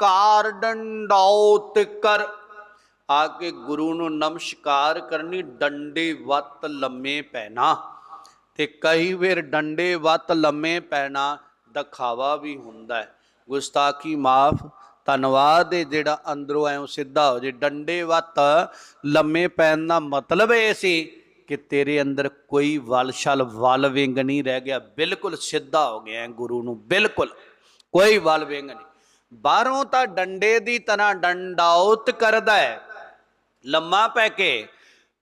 ਕਾਰ ਡੰਡੌਤ ਕਰ ਆ ਕੇ ਗੁਰੂ ਨੂੰ ਨਮਸਕਾਰ ਕਰਨੀ, ਡੰਡੇ ਵੱਤ ਲੰਮੇ ਪੈਣਾ। ਤੇ ਕਈ ਵੇਰ ਡੰਡੇ ਵੱਤ ਲੰਮੇ ਪੈਣਾ, ਦਿਖਾਵਾ ਵੀ ਹੁੰਦਾ ਹੈ। ਗੁਸਤਾਖੀ ਮਾਫ, ਧੰਨਵਾਦ ਹੈ ਜਿਹੜਾ ਅੰਦਰੋਂ ਐਉਂ ਸਿੱਧਾ ਹੋ ਜੇ। ਡੰਡੇ ਵੱਤ ਲੰਮੇ ਪੈਣ ਦਾ ਮਤਲਬ ਇਹ ਸੀ ਕਿ ਤੇਰੇ ਅੰਦਰ ਕੋਈ ਵਲਸ਼ਲ ਵਲ ਵਿੰਗ ਨਹੀਂ ਰਹਿ ਗਿਆ। ਬਿਲਕੁਲ ਸਿੱਧਾ ਹੋ ਗਿਆ ਹੈ ਗੁਰੂ ਨੂੰ, ਬਿਲਕੁਲ। ਕੋਈ ਵਲ ਵਿੰਗ ਨਹੀਂ। ਬਾਹਰੋਂ ਤਾਂ ਡੰਡੇ ਦੀ ਤਰ੍ਹਾਂ ਡੰਡਾਉਤ ਕਰਦਾ ਹੈ। ਲੰਮਾ ਪੈ ਕੇ,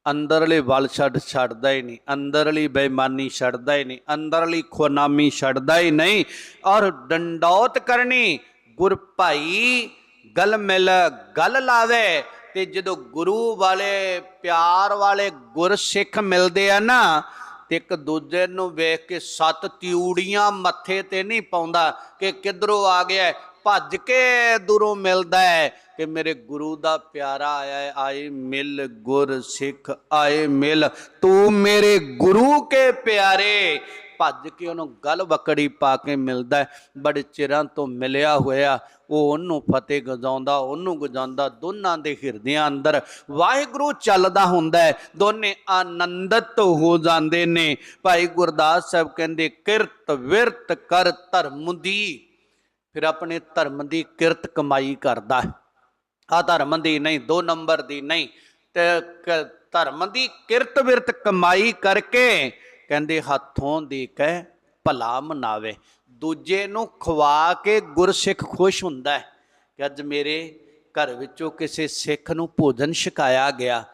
ਅੰਦਰਲੇ ਵਲ ਛੱਡ ਛੱਡਦਾ ਹੀ ਨਹੀਂ, ਅੰਦਰਲੀ ਬੇਈਮਾਨੀ ਛੱਡਦਾ ਹੀ ਨਹੀਂ, ਅੰਦਰਲੀ ਖੁਨਾਮੀ ਛੱਡਦਾ ਹੀ ਨਹੀਂ ਔਰ ਡੰਡੌਤ ਕਰਨੀ ਗੁਰ ਭਾਈ ਗਲ ਮਿਲ ਗਲ ਲਾਵੇ ਤੇ ਜਦੋਂ ਗੁਰੂ ਵਾਲੇ, ਪਿਆਰ ਵਾਲੇ ਗੁਰ ਸਿੱਖ ਮਿਲਦੇ ਆ ਨਾ, ਤੇ ਇੱਕ ਦੂਜੇ ਨੂੰ ਵੇਖ ਕੇ ਸੱਤ ਤਿਊੜੀਆਂ ਮੱਥੇ ਤੇ ਨਹੀਂ ਪਾਉਂਦਾ ਕਿ ਕਿੱਧਰੋਂ ਆ ਗਿਆ ਭੱਜ ਕੇ ਦੂਰੋਂ ਮਿਲਦਾ ਹੈ ਕਿ ਮੇਰੇ ਗੁਰੂ ਦਾ ਪਿਆਰਾ ਆਇਆ ਹੈ, ਆਏ ਮਿਲ ਗੁਰ ਸਿੱਖ, ਆਏ ਮਿਲ। ਤੂੰ ਮੇਰੇ ਗੁਰੂ ਕੇ ਪਿਆਰੇ। ਭੱਜ ਕੇ ਉਹਨੂੰ ਗਲ ਵਕੜੀ ਪਾ ਕੇ ਮਿਲਦਾ ਬੜੇ ਚਿਰਾਂ ਤੋਂ ਮਿਲਿਆ ਹੋਇਆ, ਉਹ ਉਹਨੂੰ ਫਤਿਹ ਗਜਾਉਂਦਾ, ਉਹਨੂੰ ਗਜਾਉਂਦਾ, ਦੋਨਾਂ ਦੇ ਹਿਰਦਿਆਂ ਅੰਦਰ ਵਾਹਿਗੁਰੂ ਚੱਲਦਾ ਹੁੰਦਾ ਹੈ। ਦੋਨੇ ਆਨੰਦਿਤ ਹੋ ਜਾਂਦੇ ਨੇ। ਭਾਈ ਗੁਰਦਾਸ ਸਾਹਿਬ ਕਹਿੰਦੇ, ਕਿਰਤ ਵਿਰਤ ਕਰ ਧਰਮ ਦੀ। ਫਿਰ ਆਪਣੇ ਧਰਮ ਦੀ ਕਿਰਤ ਕਮਾਈ ਕਰਦਾ ਆ ਧਰਮ ਦੀ ਨਹੀਂ, ਦੋ ਨੰਬਰ ਦੀ ਨਹੀਂ। ਤੇ ਕ- ਧਰਮ ਦੀ ਕਿਰਤ ਵਿਰਤ ਕਮਾਈ ਕਰਕੇ ਕਹਿੰਦੇ ਹੱਥੋਂ ਦੇ ਕੇ ਭਲਾ ਮਨਾਵੇ। ਦੂਜੇ ਨੂੰ ਖਵਾ ਕੇ ਗੁਰਸਿੱਖ ਖੁਸ਼ ਹੁੰਦਾ ਹੈ ਕਿ ਅੱਜ ਮੇਰੇ ਘਰ ਵਿੱਚੋਂ ਕਿਸੇ ਸਿੱਖ ਨੂੰ ਭੋਜਨ ਛਕਾਇਆ ਗਿਆ।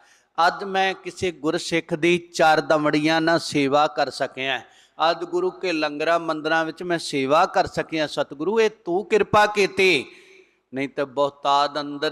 ਅੱਜ ਮੈਂ ਕਿਸੇ ਗੁਰਸਿੱਖ ਦੀ ਚਾਰ ਦਮੜੀਆਂ ਨਾਲ ਸੇਵਾ ਕਰ ਸਕਿਆ। ਅੱਜ ਗੁਰੂ ਕੇ ਲੰਗਰਾਂ ਮੰਦਰਾਂ ਵਿੱਚ ਮੈਂ ਸੇਵਾ ਕਰ ਸਕਿਆ, ਸਤਿਗੁਰੂ, ਇਹ ਤੂੰ ਕਿਰਪਾ ਕੀਤੀ। ਨਹੀਂ ਤਾਂ ਬਹੁਤਾਦ ਅੰਦਰ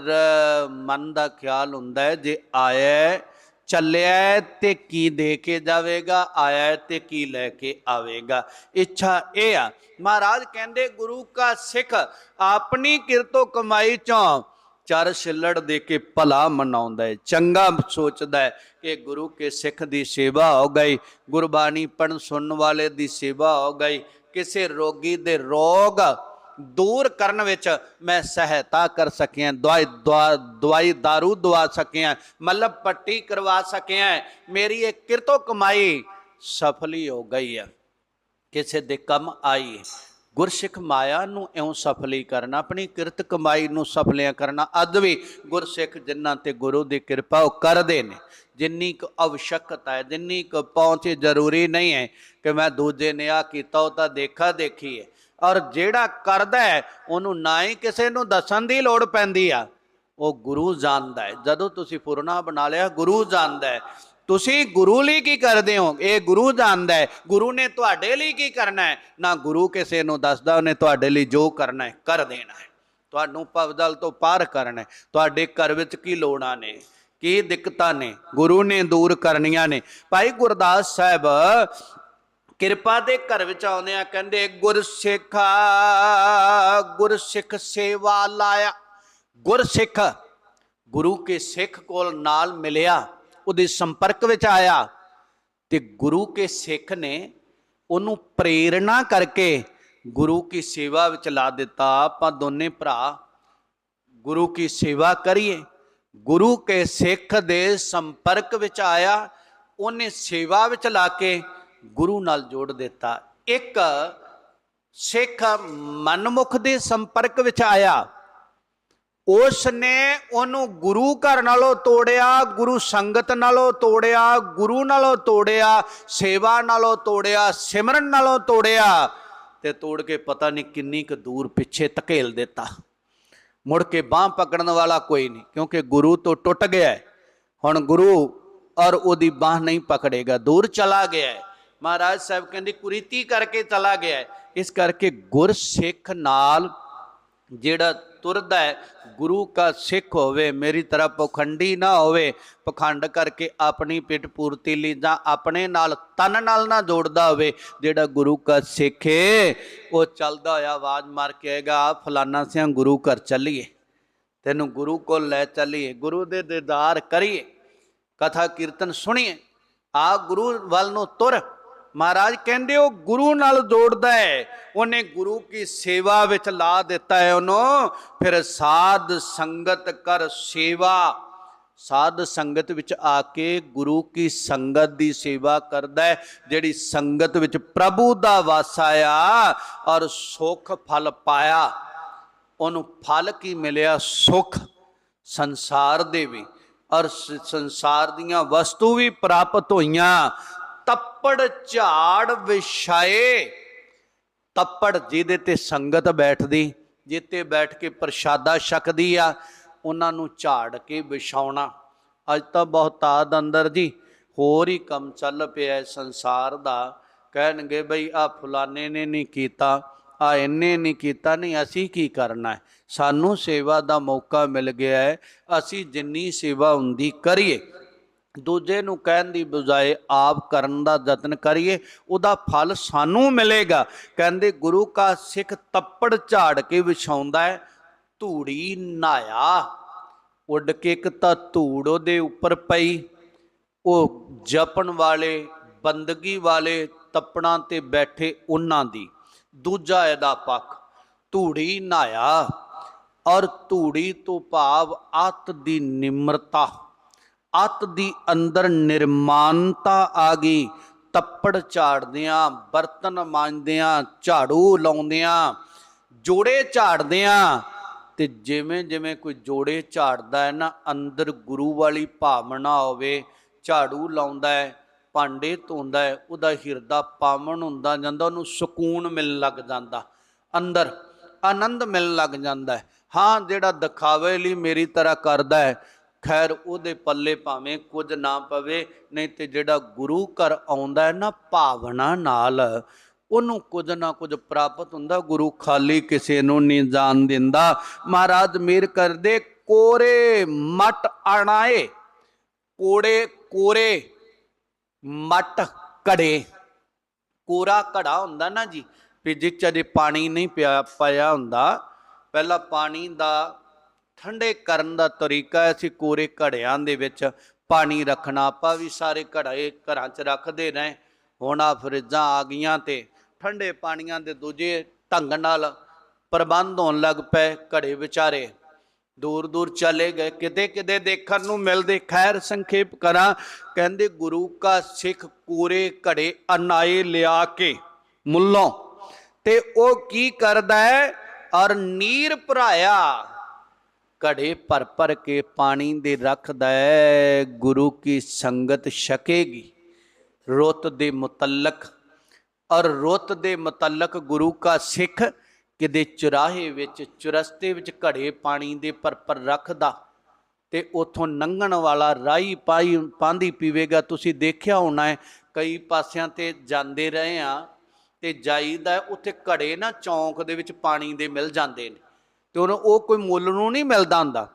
ਮਨ ਦਾ ਖਿਆਲ ਹੁੰਦਾ ਹੈ, ਜੇ ਆਇਆ ਚੱਲਿਆ ਹੈ ਤੇ ਕੀ ਦੇ ਕੇ ਜਾਵੇਗਾ, ਆਇਆ ਹੈ ਤੇ ਕੀ ਲੈ ਕੇ ਆਵੇਗਾ। ਇੱਛਾ ਇਹ ਆ। ਮਹਾਰਾਜ ਕਹਿੰਦੇ, ਗੁਰੂ ਕਾ ਸਿੱਖ ਆਪਣੀ ਕਿਰਤੋਂ ਕਮਾਈ ਚੋਂ ਚਰ ਛਿੱਲੜ ਦੇ ਕੇ ਭਲਾ ਮਨਾਉਂਦਾ ਹੈ ਚੰਗਾ ਸੋਚਦਾ ਹੈ ਕਿ ਗੁਰੂ ਕੇ ਸਿੱਖ ਦੀ ਸੇਵਾ ਹੋ ਗਈ, ਗੁਰਬਾਣੀ ਪੜਨ ਸੁਣਨ ਵਾਲੇ ਦੀ ਸੇਵਾ ਹੋ ਗਈ, ਕਿਸੇ ਰੋਗੀ ਦੇ ਰੋਗ ਦੂਰ ਕਰਨ ਵਿੱਚ ਮੈਂ ਸਹਾਇਤਾ ਕਰ ਸਕਿਆ, ਦਵਾਈ ਦਵਾ- ਦਵਾਈ दारू ਦਵਾ ਸਕਿਆ ਮਤਲਬ ਪੱਟੀ ਕਰਵਾ ਸਕਿਆ ਮੇਰੀ ਇਹ ਕਿਰਤੋਂ ਕਮਾਈ ਸਫਲੀ ਹੋ ਗਈ ਹੈ ਕਿਸੇ ਦੇ ਕੰਮ ਆਈ ਗੁਰਸਿੱਖ ਮਾਇਆ ਨੂੰ ਇਉਂ ਸਫਲੀ ਕਰਨਾ, ਆਪਣੀ ਕਿਰਤ ਕਮਾਈ ਨੂੰ ਸਫਲਿਆ ਕਰਨਾ ਅੱਜ ਵੀ ਗੁਰਸਿੱਖ ਜਿਨ੍ਹਾਂ ਤੇ ਗੁਰੂ ਦੀ ਕਿਰਪਾ ਉਹ ਕਰਦੇ ਨੇ। ਜਿੰਨੀ ਕੁ ਅਵਸ਼ਕਤਾ ਹੈ, ਜਿੰਨੀ ਕੁ ਪਹੁੰਚ ਜ਼ਰੂਰੀ ਨਹੀਂ ਹੈ ਕਿ ਮੈਂ ਦੂਜੇ ਨੇ ਆ ਕੀਤਾ, ਉਹ ਤਾਂ ਦੇਖਾ ਦੇਖੀ ਹੈ। ਔਰ ਜਿਹੜਾ ਕਰਦਾ ਹੈ, ਉਹਨੂੰ ਨਾ ਹੀ ਕਿਸੇ ਨੂੰ ਦੱਸਣ ਦੀ ਲੋੜ ਪੈਂਦੀ ਆ। ਉਹ ਗੁਰੂ ਜਾਣਦਾ ਹੈ। ਜਦੋਂ ਤੁਸੀਂ ਪੁਰਨਾ ਬਣਾ ਲਿਆ, ਗੁਰੂ ਜਾਣਦਾ ਹੈ। ਤੁਸੀਂ ਗੁਰੂ ਲਈ ਕੀ ਕਰਦੇ ਹੋ? ਇਹ ਗੁਰੂ ਜਾਣਦਾ ਹੈ। ਗੁਰੂ ਨੇ ਤੁਹਾਡੇ ਲਈ ਕੀ ਕਰਨਾ ਹੈ? ਨਾ ਗੁਰੂ ਕਿਸੇ ਨੂੰ ਦੱਸਦਾ, ਉਹਨੇ ਤੁਹਾਡੇ ਲਈ ਜੋ ਕਰਨਾ ਹੈ, ਕਰ ਦੇਣਾ ਹੈ। ਤੁਹਾਨੂੰ ਪਵਦਲ ਤੋਂ ਪਾਰ ਕਰਨਾ ਹੈ। ਤੁਹਾਡੇ ਘਰ ਵਿੱਚ ਕੀ ਲੋੜਾਂ ਨੇ? ਕੀ ਦਿੱਕਤਾਂ ਨੇ? ਗੁਰੂ ਨੇ ਦੂਰ ਕਰਨੀਆਂ ਨੇ। ਭਾਈ ਗੁਰਦਾਸ ਸਾਹਿਬ, ਕਿਰਪਾ ਦੇ ਘਰ ਵਿੱਚ ਆਉਂਦੇ ਆ, ਕਹਿੰਦੇ, ਗੁਰਸਿੱਖਾ, ਗੁਰਸਿੱਖ ਸੇਵਾ ਲਾਇਆ। ਗੁਰਸਿੱਖ, ਗੁਰੂ ਕੇ ਸਿੱਖ ਕੋਲ ਨਾਲ ਮਿਲਿਆ। ਉਹਦੇ ਸੰਪਰਕ ਵਿੱਚ ਆਇਆ ਤੇ ਗੁਰੂ ਕੇ ਸਿੱਖ ਨੇ ਉਹਨੂੰ ਪ੍ਰੇਰਣਾ ਕਰਕੇ ਗੁਰੂ ਕੀ ਸੇਵਾ ਵਿੱਚ ਲਾ ਦਿੱਤਾ। ਆਪਾਂ ਦੋਨੇ ਭਰਾ ਗੁਰੂ ਕੀ ਸੇਵਾ ਕਰੀਏ। ਗੁਰੂ ਕੇ ਸਿੱਖ ਦੇ ਸੰਪਰਕ ਵਿੱਚ ਆਇਆ, ਉਹਨੇ ਸੇਵਾ ਵਿੱਚ ਲਾ ਕੇ ਗੁਰੂ ਨਾਲ ਜੋੜ ਦਿੱਤਾ। ਇੱਕ ਸਿੱਖ ਮਨਮੁਖ ਦੇ ਸੰਪਰਕ ਵਿੱਚ ਆਇਆ। ਉਸ ਨੇ ਉਹਨੂੰ ਗੁਰੂ ਘਰ ਨਾਲੋਂ ਤੋੜਿਆ, ਗੁਰੂ ਸੰਗਤ ਨਾਲੋਂ ਤੋੜਿਆ, ਗੁਰੂ ਨਾਲੋਂ ਤੋੜਿਆ, ਸੇਵਾ ਨਾਲੋਂ ਤੋੜਿਆ, ਸਿਮਰਨ ਨਾਲੋਂ ਤੋੜਿਆ ਤੇ ਤੋੜ ਕੇ ਪਤਾ ਨਹੀਂ ਕਿੰਨੀ ਕੁ ਦੂਰ ਪਿੱਛੇ ਧਕੇਲ ਦਿੱਤਾ ਮੁੜ ਕੇ ਬਾਹ ਪਕੜਨ ਵਾਲਾ ਕੋਈ ਨਹੀਂ, ਕਿਉਂਕਿ ਗੁਰੂ ਤੋਂ ਟੁੱਟ ਗਿਆ ਹੈ। ਹੁਣ ਗੁਰੂ ਔਰ ਉਹਦੀ ਬਾਹ ਨਹੀਂ ਪਕੜੇਗਾ, ਦੂਰ ਚਲਾ ਗਿਆ ਹੈ। ਮਹਾਰਾਜ ਸਾਹਿਬ ਕਹਿੰਦੇ, ਕੁਰੀਤੀ ਕਰਕੇ ਚਲਾ ਗਿਆ ਹੈ। ਇਸ ਕਰਕੇ ਗੁਰ ਸਿੱਖ ਨਾਲ ਜਿਹੜਾ ਤੁਰਦਾ ਹੈ, ਗੁਰੂ ਕਾ ਸਿੱਖ ਹੋਵੇ, ਮੇਰੀ ਤਰ੍ਹਾਂ ਪਖੰਡੀ ਨਾ ਹੋਵੇ, ਪਖੰਡ ਕਰਕੇ ਆਪਣੀ ਪਿੱਠ ਪੂਰਤੀ ਲਈ ਜਾਂ ਆਪਣੇ ਨਾਲ, ਤਨ ਨਾਲ ਨਾ ਜੋੜਦਾ ਹੋਵੇ, ਜਿਹੜਾ ਗੁਰੂ ਕਾ ਸਿੱਖ ਏ, ਉਹ ਚੱਲਦਾ ਹੋਇਆ ਆਵਾਜ਼ ਮਾਰ ਕੇ ਆਏਗਾ ਆ ਫਲਾਨਾ ਸਿਆਂ ਗੁਰੂ ਘਰ ਚੱਲੀਏ, ਤੈਨੂੰ ਗੁਰੂ ਕੋਲ ਲੈ ਚੱਲੀਏ, ਗੁਰੂ ਦੇ ਦੀਦਾਰ ਕਰੀਏ, ਕਥਾ ਕੀਰਤਨ ਸੁਣੀਏ ਆ ਗੁਰੂ ਵੱਲ ਨੂੰ ਤੁਰ ਮਹਾਰਾਜ ਕਹਿੰਦੇ ਉਹ ਗੁਰੂ ਨਾਲ ਜੋੜਦਾ ਹੈ। ਉਹਨੇ ਗੁਰੂ ਕੀ ਸੇਵਾ ਵਿੱਚ ਲਾ ਦਿੱਤਾ ਹੈ ਉਹਨੂੰ। ਫਿਰ ਸਾਧ ਸੰਗਤ ਕਰ ਸੇਵਾ। ਸਾਧ ਸੰਗਤ ਵਿੱਚ ਆ ਕੇ ਗੁਰੂ ਕੀ ਸੰਗਤ ਦੀ ਸੇਵਾ ਕਰਦਾ ਹੈ, ਜਿਹੜੀ ਸੰਗਤ ਵਿੱਚ ਪ੍ਰਭੂ ਦਾ ਵਾਸ ਆ ਔਰ ਸੁਖ ਫਲ ਪਾਇਆ। ਉਹਨੂੰ ਫਲ ਕੀ ਮਿਲਿਆ? ਸੁਖ। ਸੰਸਾਰ ਦੇ ਵੀ। ਔਰ ਸੰਸਾਰ ਦੀਆਂ ਵਸਤੂ ਵੀ ਪ੍ਰਾਪਤ ਹੋਈਆਂ। ਤੱਪੜ ਝਾੜ ਵਿਛਾਏ। ਤੱਪੜ ਜਿਹਦੇ ਤੇ ਸੰਗਤ ਬੈਠਦੀ ਜਿੱਤੇ ਬੈਠ ਕੇ ਪ੍ਰਸ਼ਾਦਾ ਛਕਦੀ ਆ, ਉਹਨਾਂ ਨੂੰ ਝਾੜ ਕੇ ਵਿਛਾਉਣਾ। ਅੱਜ ਤਾਂ ਬਹੁਤਾਤ ਅੰਦਰ ਜੀ, ਹੋਰ ਹੀ ਕੰਮ ਚੱਲ ਪਿਆ ਸੰਸਾਰ ਦਾ। ਕਹਿਣਗੇ ਬਈ ਆ ਫਲਾਣੇ ਨੇ ਨਹੀਂ ਕੀਤਾ ਆ ਇੰਨੇ ਨਹੀਂ ਕੀਤਾ, ਨਹੀਂ ਅਸੀਂ ਕੀ ਕਰਨਾ ਸਾਨੂੰ ਸੇਵਾ ਦਾ ਮੌਕਾ ਮਿਲ ਗਿਆ ਹੈ, ਅਸੀਂ ਜਿੰਨੀ ਸੇਵਾ ਹੁੰਦੀ ਕਰੀਏ। ਦੂਜੇ ਨੂੰ ਕਹਿਣ ਦੀ ਬਜਾਏ ਆਪ ਕਰਨ ਦਾ ਯਤਨ ਕਰੀਏ, ਉਹਦਾ ਫਲ ਸਾਨੂੰ ਮਿਲੇਗਾ। ਕਹਿੰਦੇ, ਗੁਰੂ ਕਾ ਸਿੱਖ ਤੱਪੜ ਝਾੜ ਕੇ ਵਿਛਾਉਂਦਾ ਹੈ, ਧੂੜੀ ਨਾਇਆ। ਉੱਡ ਕੇ ਇੱਕ ਤਾਂ ਧੂੜ ਉਹਦੇ ਉੱਪਰ ਪਈ। ਉਹ ਜਪਣ ਵਾਲੇ, ਬੰਦਗੀ ਵਾਲੇ ਤੱਪੜਾਂ ਤੇ ਬੈਠੇ ਉਹਨਾਂ ਦੀ। ਦੂਜਾ ਇਹਦਾ ਪੱਖ, ਧੂੜੀ ਨਾਇਆ। ਔਰ ਧੂੜੀ ਤੋਂ ਭਾਵ ਆਤ ਦੀ ਨਿਮਰਤਾ। ਅਤ ਦੀ ਅੰਦਰ ਨਿਰਮਾਨਤਾ ਆ ਗਈ। ਤੱਪੜ ਝਾੜਦਿਆਂ, ਬਰਤਨ ਮਾਂਜਦਿਆਂ, ਝਾੜੂ ਲਾਉਂਦਿਆਂ, ਜੋੜੇ ਝਾੜਦਿਆਂ ਤੇ ਜਿਵੇਂ ਜਿਵੇਂ ਕੋਈ ਜੋੜੇ ਝਾੜਦਾ ਹੈ ਨਾ, ਅੰਦਰ ਗੁਰੂ ਵਾਲੀ ਭਾਵਨਾ ਹੋਵੇ, ਝਾੜੂ ਲਾਉਂਦਾ ਹੈ, ਭਾਂਡੇ ਧੋਂਦਾ ਹੈ, ਉਹਦਾ ਹਿਰਦਾ ਪਾਵਨ ਹੁੰਦਾ ਜਾਂਦਾ, ਉਹਨੂੰ ਸਕੂਨ ਮਿਲਣ ਲੱਗ ਜਾਂਦਾ। ਅੰਦਰ ਆਨੰਦ ਮਿਲਣ ਲੱਗ ਜਾਂਦਾ ਹਾਂ। ਜਿਹੜਾ ਦਿਖਾਵੇ ਲਈ ਮੇਰੀ ਤਰ੍ਹਾਂ ਕਰਦਾ ਹੈ ਖੈਰ ਉਹਦੇ ਪੱਲੇ ਭਾਵੇਂ ਕੁਝ ਨਾ ਪਵੇ, ਨਹੀਂ ਤੇ ਜਿਹੜਾ ਗੁਰੂ ਘਰ ਆਉਂਦਾ ਹੈ ਨਾ ਭਾਵਨਾ ਨਾਲ, ਉਹਨੂੰ ਕੁਝ ਨਾ ਕੁਝ ਪ੍ਰਾਪਤ ਹੁੰਦਾ, ਗੁਰੂ ਖਾਲੀ ਕਿਸੇ ਨੂੰ ਨਹੀਂ ਜਾਣ ਦਿੰਦਾ। ਮਹਾਰਾਜ ਮੇਰ ਕਰਦੇ, ਕੋਰੇ ਮਟ ਅਣਾਏ, ਕੋੜੇ ਕੋਰੇ ਮਟ ਘੜੇ। ਕੋਰਾ ਘੜਾ ਹੁੰਦਾ ਨਾ ਜੀ, ਵੀ ਜਿਹ ਚ ਅਜੇ ਪਾਣੀ ਨਹੀਂ ਪਿਆ ਪਾਇਆ ਹੁੰਦਾ, ਪਹਿਲਾਂ ਪਾਣੀ ਦਾ ਠੰਡੇ ਕਰਨ ਦਾ ਤਰੀਕਾ ਹੈ। ਅਸੀਂ ਕੋਰੇ ਘੜਿਆਂ ਦੇ ਵਿੱਚ ਪਾਣੀ ਰੱਖਣਾ, ਆਪਾਂ ਵੀ ਸਾਰੇ ਘੜੇ ਘਰਾਂ 'ਚ ਰੱਖਦੇ ਰਹੇ। ਹੁਣ ਆ ਫਰਿੱਜਾਂ ਆ ਗਈਆਂ ਤੇ ਠੰਡੇ ਪਾਣੀਆਂ ਦੇ ਦੂਜੇ ਢੰਗ ਨਾਲ ਪ੍ਰਬੰਧ ਹੋਣ ਲੱਗ ਪਏ ਘੜੇ ਵਿਚਾਰੇ। ਦੂਰ ਦੂਰ ਚਲੇ ਗਏ। ਕਿਤੇ ਕਿਤੇ ਦੇਖਣ ਨੂੰ ਮਿਲਦੇ, ਖੈਰ ਸੰਖੇਪ ਕਰਾਂ, ਕਹਿੰਦੇ ਗੁਰੂ ਕਾ ਸਿੱਖ ਕੋਰੇ ਘੜੇ ਅਨਾਏ ਲਿਆ ਕੇ ਮੁੱਲੋਂ। ਤੇ ਉਹ ਕੀ ਕਰਦਾ ਹੈ? ਔਰ ਨੀਰ ਭਰਾਇਆ। ਘੜੇ ਭਰ ਭਰ ਕੇ ਪਾਣੀ ਦੇ ਰੱਖਦਾ ਹੈ ਗੁਰੂ ਕੀ ਸੰਗਤ ਛਕੇਗੀ। ਰੁੱਤ ਦੇ ਮੁਤਲਕ, ਔਰ ਰੁੱਤ ਦੇ ਮੁਤਲਕ ਗੁਰੂ ਕਾ ਸਿੱਖ ਕਿਤੇ ਚੁਰਾਹੇ ਵਿੱਚ, ਚੁਰਸਤੇ ਵਿੱਚ ਘੜੇ ਪਾਣੀ ਦੇ ਭਰ ਭਰ ਰੱਖਦਾ, ਤੇ ਉਥੋਂ ਲੰਘਣ ਵਾਲਾ ਰਾਈ ਪਾਈ ਪਾਂਦੀ ਪੀਵੇਗਾ। ਤੁਸੀਂ ਦੇਖਿਆ ਹੋਣਾ ਹੈ, ਕਈ ਪਾਸਿਆਂ ਤੇ ਜਾਂਦੇ ਰਹੇ ਆ ਤੇ ਜਾਈਦਾ ਉੱਥੇ ਘੜੇ ਨਾ ਚੌਂਕ ਦੇ ਵਿੱਚ ਪਾਣੀ ਦੇ ਮਿਲ ਜਾਂਦੇ ਨੇ। ਤੇ ਉਹਨੂੰ ਉਹ ਕੋਈ ਮੁੱਲ ਨੂੰ ਨਹੀਂ ਮਿਲਦਾ ਹੁੰਦਾ।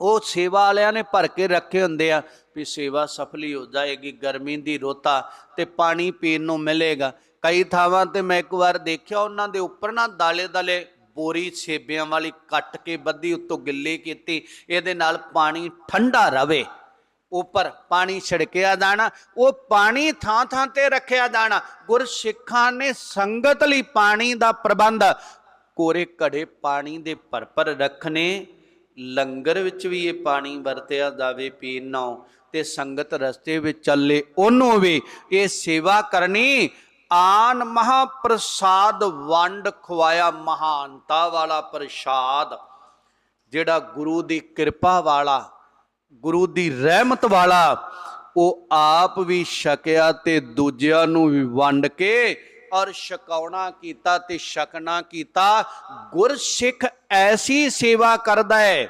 ਉਹ ਸੇਵਾ ਵਾਲਿਆਂ ਨੇ ਭਰ ਕੇ ਰੱਖੇ ਹੁੰਦੇ ਆ ਵੀ ਸੇਵਾ ਸਫਲੀ ਹੋ ਜਾਏਗੀ, ਗਰਮੀ ਦੀ ਰੋਤਾ ਤੇ ਪਾਣੀ ਪੀਣ ਨੂੰ ਮਿਲੇਗਾ। ਕਈ ਥਾਵਾਂ ਤੇ ਮੈਂ ਇੱਕ ਵਾਰ ਦੇਖਿਆ ਉਹਨਾਂ ਦੇ ਉੱਪਰ ਨਾ ਦਾਲੇ ਦਾਲੇ ਬੋਰੀ ਸੇਬਿਆਂ ਵਾਲੀ ਕੱਟ ਕੇ ਬੱਦੀ ਉੱਤੋਂ ਗਿੱਲੀ ਕੀਤੀ, ਇਹਦੇ ਨਾਲ ਪਾਣੀ ਠੰਡਾ ਰਵੇ। ਉੱਪਰ ਪਾਣੀ ਛਿੜਕਿਆ ਜਾਣਾ, ਉਹ ਪਾਣੀ ਥਾਂ ਥਾਂ ਤੇ ਰੱਖਿਆ ਜਾਣਾ। ਗੁਰਸਿੱਖਾਂ ਨੇ ਸੰਗਤ ਲਈ ਪਾਣੀ ਦਾ ਪ੍ਰਬੰਧ ਕੋਰੇ ਘੜੇ ਪਾਣੀ ਦੇ ਭਰ ਭਰ ਰੱਖਣੇ, ਲੰਗਰ ਵਿੱਚ ਵੀ ਇਹ ਪਾਣੀ ਵਰਤਿਆ ਜਾਵੇ ਪੀਣ ਨੂੰ ਤੇ ਸੰਗਤ ਰਸਤੇ ਵਿੱਚ ਚੱਲੇ, ਉਹਨੂੰ ਵੀ ਇਹ ਸੇਵਾ ਕਰਨੀ। ਆਨ ਮਹਾਪ੍ਰਸਾਦ ਵੰਡ ਖਵਾਇਆ ਮਹਾਨਤਾ ਵਾਲਾ ਪ੍ਰਸਾਦ, ਜਿਹੜਾ ਗੁਰੂ ਦੀ ਕਿਰਪਾ ਵਾਲਾ, ਗੁਰੂ ਦੀ ਰਹਿਮਤ ਵਾਲਾ, ਉਹ ਆਪ ਵੀ ਛਕਿਆ ਤੇ ਦੂਜਿਆਂ ਨੂੰ ਵੀ ਵੰਡ ਕੇ ਔਰ ਛਕਾਉਣਾ ਕੀਤਾ ਤੇ ਛਕਣਾ ਕੀਤਾ, ਗੁਰਸਿੱਖ ਐਸੀ ਸੇਵਾ ਕਰਦਾ ਹੈ,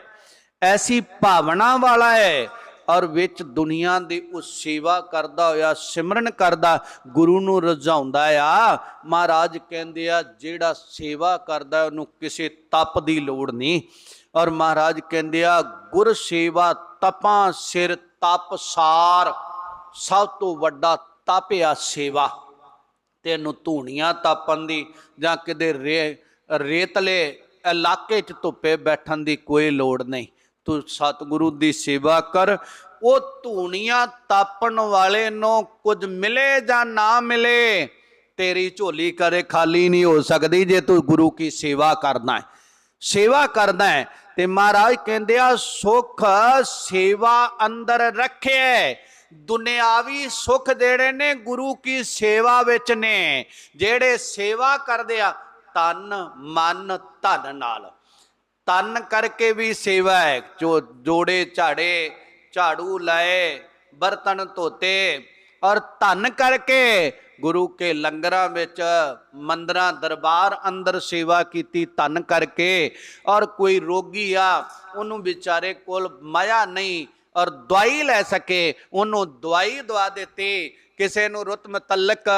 ਐਸੀ ਭਾਵਨਾ ਵਾਲਾ ਹੈ, ਔਰ ਵਿੱਚ ਦੁਨੀਆ ਦੀ ਉਹ ਸੇਵਾ ਕਰਦਾ ਹੋਇਆ, ਸਿਮਰਨ ਕਰਦਾ, ਗੁਰੂ ਨੂੰ ਰਜਾਉਂਦਾ ਆ। ਮਹਾਰਾਜ ਕਹਿੰਦੇ ਆ, ਜਿਹੜਾ ਸੇਵਾ ਕਰਦਾ ਉਹਨੂੰ ਕਿਸੇ ਤਪ ਦੀ ਲੋੜ ਨਹੀਂ। ਔਰ ਮਹਾਰਾਜ ਕਹਿੰਦੇ ਆ, ਗੁਰ ਸੇਵਾ ਤਪਾਂ ਸਿਰ ਤਪ ਸਾਰ, ਸਭ ਤੋਂ ਵੱਡਾ ਤਪ ਆ ਸੇਵਾ। ਤੈਨੂੰ ਧੂਣੀਆਂ ਤਾਪਣ ਦੀ ਜਾਂ ਕਿਤੇ ਰੇ ਰੇਤਲੇ ਇਲਾਕੇ 'ਚ ਧੁੱਪੇ ਬੈਠਣ ਦੀ ਕੋਈ ਲੋੜ ਨਹੀਂ। ਤੂੰ ਸਤਿਗੁਰੂ ਦੀ ਸੇਵਾ ਕਰ। ਉਹ ਧੂਣੀਆਂ ਤਾਪਣ ਵਾਲੇ ਨੂੰ ਕੁਝ ਮਿਲੇ ਜਾਂ ਨਾ ਮਿਲੇ, ਤੇਰੀ ਝੋਲੀ ਕਰੇ ਖਾਲੀ ਨਹੀਂ ਹੋ ਸਕਦੀ ਜੇ ਤੂੰ ਗੁਰੂ ਕੀ ਸੇਵਾ ਕਰਨਾ ਹੈ। ਸੇਵਾ ਕਰਦਾ ਹੈ ਤੇ ਮਹਾਰਾਜ ਕਹਿੰਦੇ ਆ, ਸੁਖ ਸੇਵਾ ਅੰਦਰ ਰੱਖਿਆ ਦੁਨਿਆਵੀ ਸੁੱਖ ਜਿਹੜੇ ਨੇ, ਗੁਰੂ ਕੀ ਸੇਵਾ ਵਿੱਚ ਨੇ। ਜਿਹੜੇ ਸੇਵਾ ਕਰਦੇ ਆ, ਤਨ, ਮਨ, ਧਨ ਨਾਲ। ਤਨ ਕਰਕੇ ਵੀ ਸੇਵਾ ਹੈ। ਜੋ ਜੋੜੇ, ਝਾੜੇ, ਝਾੜੂ ਲਾਏ, ਬਰਤਨ ਧੋਤੇ। ਔਰ ਧਨ ਕਰਕੇ ਗੁਰੂ ਕੇ ਲੰਗਰਾਂ ਵਿੱਚ, ਮੰਦਰਾਂ, ਦਰਬਾਰ ਅੰਦਰ ਸੇਵਾ ਕੀਤੀ ਧਨ ਕਰਕੇ। ਔਰ ਕੋਈ ਰੋਗੀ ਆ, ਉਹਨੂੰ ਵਿਚਾਰੇ ਕੋਲ ਮਾਇਆ ਨਹੀਂ ਔਰ ਦਵਾਈ ਲੈ ਸਕੇ, ਉਹਨੂੰ ਦਵਾਈ ਦਵਾ ਦਿੱਤੀ, ਕਿਸੇ ਨੂੰ ਰੁੱਤ ਮਤਲਕ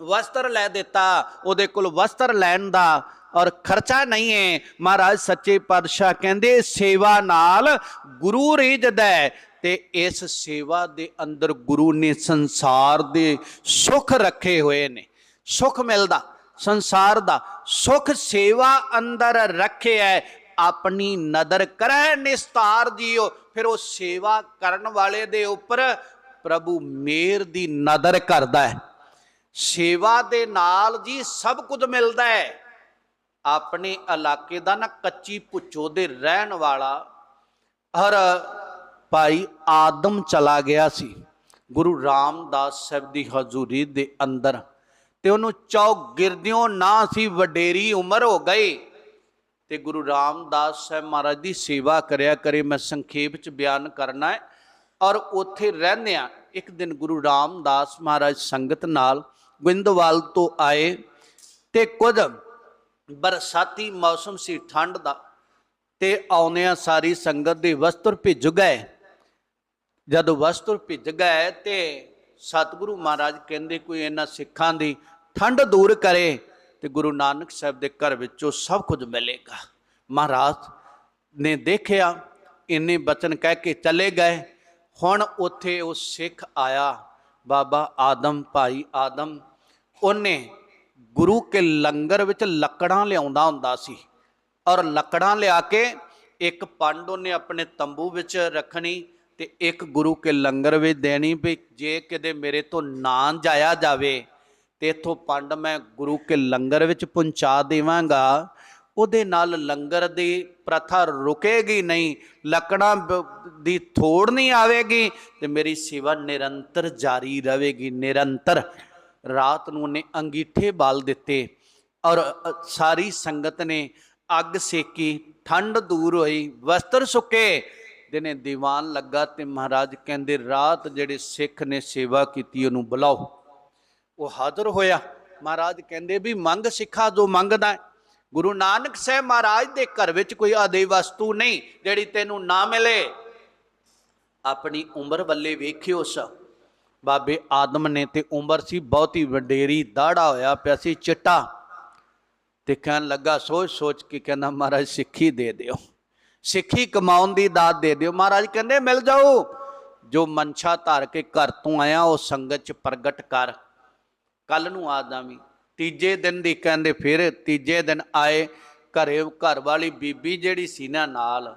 ਵਸਤਰ ਲੈ ਦਿੱਤਾ, ਉਹਦੇ ਕੋਲ ਵਸਤਰ ਲੈਣ ਦਾ ਔਰ ਖਰਚਾ ਨਹੀਂ ਹੈ। ਮਹਾਰਾਜ ਸੱਚੇ ਪਾਤਸ਼ਾਹ ਕਹਿੰਦੇ, ਸੇਵਾ ਨਾਲ ਗੁਰੂ ਰੀਝਦਾ ਹੈ ਤੇ ਇਸ ਸੇਵਾ ਦੇ ਅੰਦਰ ਗੁਰੂ ਨੇ ਸੰਸਾਰ ਦੇ ਸੁੱਖ ਰੱਖੇ ਹੋਏ ਨੇ। ਸੁੱਖ ਮਿਲਦਾ, ਸੰਸਾਰ ਦਾ ਸੁੱਖ ਸੇਵਾ ਅੰਦਰ ਰੱਖਿਆ ਆਪਣੀ ਨਦਰ ਕਰੈ, ਨਿਸਤਾਰ ਜੀਓ। ਫਿਰ ਉਹ ਸੇਵਾ ਕਰਨ ਵਾਲੇ ਦੇ ਉੱਪਰ ਪ੍ਰਭੂ ਮੇਰ ਦੀ ਨਦਰ ਕਰਦਾ ਹੈ। ਸੇਵਾ ਦੇ ਨਾਲ ਜੀ ਸਭ ਕੁਝ ਮਿਲਦਾ ਹੈ। ਆਪਣੇ ਇਲਾਕੇ ਦਾ ਨਾ ਕੱਚੀ ਪੁੱਛੋ ਦੇ ਰਹਿਣ ਵਾਲਾ, ਹਰ ਭਾਈ ਆਦਮ ਚਲਾ ਗਿਆ ਸੀ। ਗੁਰੂ ਰਾਮਦਾਸ ਸਾਹਿਬ ਦੀ ਹਜ਼ੂਰੀ ਦੇ ਅੰਦਰ। ਤੇ ਉਹਨੂੰ ਚੌਗਿਰਦਿਓ ਨਾ ਸੀ, ਵਡੇਰੀ ਉਮਰ ਹੋ ਗਈ। ਤੇ ਗੁਰੂ ਰਾਮਦਾਸ ਸਾਹਿਬ ਮਹਾਰਾਜ ਦੀ ਸੇਵਾ ਕਰਿਆ ਕਰੇ, ਮੈਂ ਸੰਖੇਪ ਚ ਬਿਆਨ ਕਰਨਾ ਹੈ। ਔਰ ਉੱਥੇ ਰਹਿੰਦਿਆਂ ਇੱਕ ਦਿਨ ਗੁਰੂ ਰਾਮਦਾਸ ਮਹਾਰਾਜ ਸੰਗਤ ਨਾਲ ਗੋਇੰਦਵਾਲ ਤੋਂ ਆਏ ਤੇ ਕੁਝ ਬਰਸਾਤੀ ਮੌਸਮ ਸੀ, ਠੰਡ ਦਾ, ਤੇ ਆਉਂਦਿਆਂ ਸਾਰੀ ਸੰਗਤ ਦੇ ਵਸਤਰ ਭਿੱਜ ਗਏ। ਜਦੋਂ ਵਸਤਰ ਭਿੱਜ ਗਏ ਤੇ ਸਤਿਗੁਰੂ ਮਹਾਰਾਜ ਕਹਿੰਦੇ ਕੋਈ ਇਹਨਾਂ ਸਿੱਖਾਂ ਦੀ ਠੰਡ ਦੂਰ ਕਰੇ। ਤੇ ਗੁਰੂ ਨਾਨਕ ਸਾਹਿਬ ਦੇ ਘਰ ਵਿੱਚੋਂ ਸਭ ਕੁਝ ਮਿਲੇਗਾ। ਮਹਾਰਾਜ ਨੇ ਦੇਖਿਆ, ਇੰਨੇ ਬਚਨ ਕਹਿ ਕੇ ਚਲੇ ਗਏ। ਹੁਣ ਉੱਥੇ ਉਹ ਸਿੱਖ ਆਇਆ, ਬਾਬਾ ਆਦਮ, ਭਾਈ ਆਦਮ। ਉਹਨੇ ਗੁਰੂ ਕੇ ਲੰਗਰ ਵਿੱਚ ਲੱਕੜਾਂ ਲਿਆਉਂਦਾ ਹੁੰਦਾ ਸੀ ਔਰ ਲੱਕੜਾਂ ਲਿਆ ਕੇ ਇੱਕ ਪੰਡ ਉਹਨੇ ਆਪਣੇ ਤੰਬੂ ਵਿੱਚ ਰੱਖਣੀ ਤੇ ਇੱਕ ਗੁਰੂ ਕੇ ਲੰਗਰ ਵਿੱਚ ਦੇਣੀ ਵੀ ਜੇ ਕਿਤੇ ਮੇਰੇ ਤੋਂ ਨਾਂ ਜਾਇਆ ਜਾਵੇ ਤੇ ਇਥੋਂ ਪੰਡ ਮੈਂ ਗੁਰੂ ਕੇ ਲੰਗਰ ਵਿੱਚ ਪਹੁੰਚਾ ਦੇਵਾਂਗਾ। ਉਹਦੇ ਨਾਲ ਲੰਗਰ ਦੀ ਪ੍ਰਥਾ ਰੁਕੇਗੀ ਨਹੀਂ, ਲੱਕੜਾਂ ਬ- ਦੀ ਥੋੜ ਨਹੀਂ ਆਵੇਗੀ ਤੇ ਮੇਰੀ ਸੇਵਾ ਨਿਰੰਤਰ ਜਾਰੀ ਰਹੇਗੀ, ਨਿਰੰਤਰ। ਰਾਤ ਨੂੰ ਉਹਨੇ ਅੰਗੀਠੇ ਬਾਲ ਦਿੱਤੇ ਔਰ ਸਾਰੀ ਸੰਗਤ ਨੇ ਅੱਗ ਸੇਕੀ, ਠੰਡ ਦੂਰ ਹੋਈ, ਵਸਤਰ ਸੁੱਕੇ। ਦਿਨੇ ਦੀਵਾਨ ਲੱਗਾ ਤੇ ਮਹਾਰਾਜ ਕਹਿੰਦੇ, ਰਾਤ ਜਿਹੜੇ ਸਿੱਖ ਨੇ ਸੇਵਾ ਕੀਤੀ, ਉਹਨੂੰ ਬੁਲਾਓ। ਉਹ ਹਾਜ਼ਰ ਹੋਇਆ। ਮਹਾਰਾਜ ਕਹਿੰਦੇ ਵੀ ਮੰਗ ਸਿੱਖਾ ਜੋ ਮੰਗਦਾ ਗੁਰੂ ਨਾਨਕ ਸਾਹਿਬ ਮਹਾਰਾਜ ਦੇ ਘਰ ਵਿੱਚ ਕੋਈ ਆਦੇ ਵਸਤੂ ਨਹੀਂ, ਜਿਹੜੀ ਤੈਨੂੰ ਨਾ ਮਿਲੇ। ਆਪਣੀ ਉਮਰ ਵੱਲੇ ਵੇਖਿਓ ਸ ਬਾਬੇ ਆਦਮ ਨੇ ਤੇ ਉਮਰ ਸੀ ਬਹੁਤੀ ਵਡੇਰੀ ਦਾੜਾ ਹੋਇਆ ਪਿਆ ਸੀ, ਚਿੱਟਾ। ਤੇ ਕਹਿਣ ਲੱਗਾ ਸੋਚ ਸੋਚ ਕੇ ਕਹਿੰਦਾ, ਮਹਾਰਾਜ ਸਿੱਖੀ ਦੇ ਦਿਓ। ਸਿੱਖੀ ਕਮਾਉਣ ਦੀ ਦਾਤ ਦੇ ਦਿਓ। ਮਹਾਰਾਜ ਕਹਿੰਦੇ, ਮਿਲ ਜਾਓ। ਜੋ ਮਨਸ਼ਾ ਧਾਰ ਕੇ ਘਰ ਤੋਂ ਆਇਆ, ਉਹ ਸੰਗਤ ਚ ਪ੍ਰਗਟ ਕਰ। ਕੱਲ ਨੂੰ ਆ ਜਾਵੀਂ। ਤੀਜੇ ਦਿਨ ਦੀ ਕਹਿੰਦੇ ਫਿਰ ਤੀਜੇ ਦਿਨ ਆਏ ਘਰੇ ਘਰ ਵਾਲੀ ਬੀਬੀ ਜਿਹੜੀ ਸੀ ਨਾ ਨਾਲ,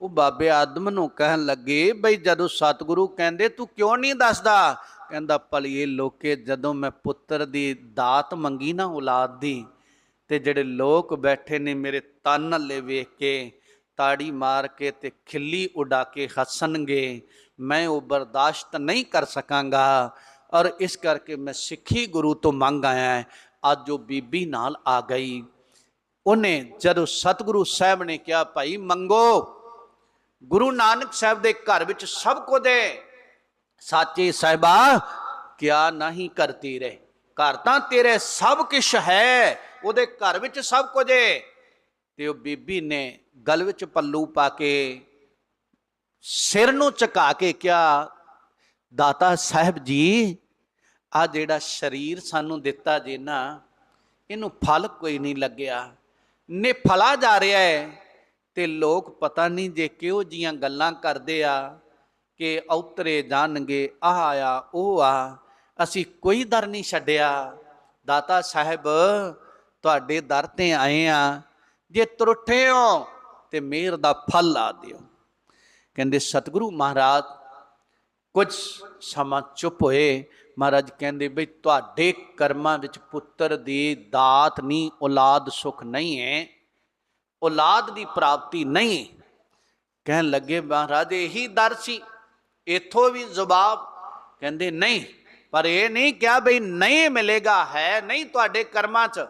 ਉਹ ਬਾਬੇ ਆਦਮ ਨੂੰ ਕਹਿਣ ਲੱਗੇ, ਬਈ ਜਦੋਂ ਸਤਿਗੁਰੂ ਕਹਿੰਦੇ, ਤੂੰ ਕਿਉਂ ਨਹੀਂ ਦੱਸਦਾ? ਕਹਿੰਦਾ, ਭਲੀਏ ਲੋਕੇ, ਜਦੋਂ ਮੈਂ ਪੁੱਤਰ ਦੀ ਦਾਤ ਮੰਗੀ ਨਾ ਔਲਾਦ ਦੀ, ਤੇ ਜਿਹੜੇ ਲੋਕ ਬੈਠੇ ਨੇ ਮੇਰੇ ਤਨ ਹੱਲੇ ਵੇਖ ਕੇ, ਤਾੜੀ ਮਾਰ ਕੇ ਤੇ ਖਿੱਲੀ ਉਡਾ ਕੇ ਹੱਸਣਗੇ, ਮੈਂ ਉਹ ਬਰਦਾਸ਼ਤ ਨਹੀਂ ਕਰ ਸਕਾਂਗਾ। ਔਰ ਇਸ ਕਰਕੇ ਮੈਂ ਸਿੱਖੀ ਗੁਰੂ ਤੋਂ ਮੰਗ ਆਇਆ ਅੱਜ ਉਹ ਬੀਬੀ ਨਾਲ ਆ ਗਈ, ਉਹਨੇ ਜਦੋਂ ਸਤਿਗੁਰੂ ਸਾਹਿਬ ਨੇ ਕਿਹਾ, ਭਾਈ ਮੰਗੋ, ਗੁਰੂ ਨਾਨਕ ਸਾਹਿਬ ਦੇ ਘਰ ਵਿੱਚ ਸਭ ਕੁਝ ਹੈ। ਸਾਚੇ ਸਾਹਿਬਾ, ਕਿਆ ਨਹੀਂ ਕਰਤੀ ਰਹੇ ਘਰ ਤਾਂ ਤੇਰੇ ਸਭ ਕੁਝ ਹੈ, ਉਹਦੇ ਘਰ ਵਿੱਚ ਸਭ ਕੁਝ ਹੈ। ਤੇ ਉਹ ਬੀਬੀ ਨੇ ਗਲ ਵਿੱਚ ਪੱਲੂ ਪਾ ਕੇ ਸਿਰ ਨੂੰ ਝੁਕਾ ਕੇ ਕਿਹਾ, ਦਾਤਾ ਸਾਹਿਬ ਜੀ ਆ ਜਿਹੜਾ ਸਰੀਰ ਸਾਨੂੰ ਦਿੱਤਾ ਜੇ ਨਾ ਇਹਨੂੰ ਫਲ ਕੋਈ ਨਹੀਂ ਲੱਗਿਆ। ਨੇ ਫਲਾ ਜਾ ਰਿਹਾ ਹੈ ਤੇ ਲੋਕ ਪਤਾ ਨਹੀਂ ਜੇ ਕਿਹੋ ਜੀਆਂ ਗੱਲਾਂ ਕਰਦੇ ਆ ਕਿ ਔਤਰੇ ਜਾਣਗੇ, ਆਹ ਆ, ਉਹ ਆ, ਅਸੀਂ ਕੋਈ ਦਰ ਨਹੀਂ ਛੱਡਿਆ। ਦਾਤਾ ਸਾਹਿਬ, ਤੁਹਾਡੇ ਦਰ ਤੇ ਆਏ ਆ। ਜੇ ਤਰੁੱਠੇ ਹੋ ਤੇ ਮਿਹਰ ਦਾ ਫਲ ਲਾ ਦਿਓ। ਕਹਿੰਦੇ, ਸਤਿਗੁਰੂ ਮਹਾਰਾਜ, ਕੁਝ ਸਮਾਂ ਚੁੱਪ ਹੋਏ ਮਹਾਰਾਜ ਕਹਿੰਦੇ ਬਈ ਤੁਹਾਡੇ ਕਰਮਾਂ ਵਿੱਚ ਪੁੱਤਰ ਦੀ ਦਾਤ ਨਹੀਂ ਔਲਾਦ ਸੁਖ ਨਹੀਂ ਹੈ ਔਲਾਦ ਦੀ ਪ੍ਰਾਪਤੀ ਨਹੀਂ ਕਹਿਣ ਲੱਗੇ ਮਹਾਰਾਜ ਇਹੀ ਦਰ ਸੀ। ਇਥੋਂ ਵੀ ਜਵਾਬ ਕਹਿੰਦੇ ਨਹੀਂ, ਪਰ ਇਹ ਨਹੀਂ ਕਿਹਾ ਬਈ ਨਹੀਂ ਮਿਲੇਗਾ, ਹੈ ਨਹੀਂ ਤੁਹਾਡੇ ਕਰਮਾਂ 'ਚ।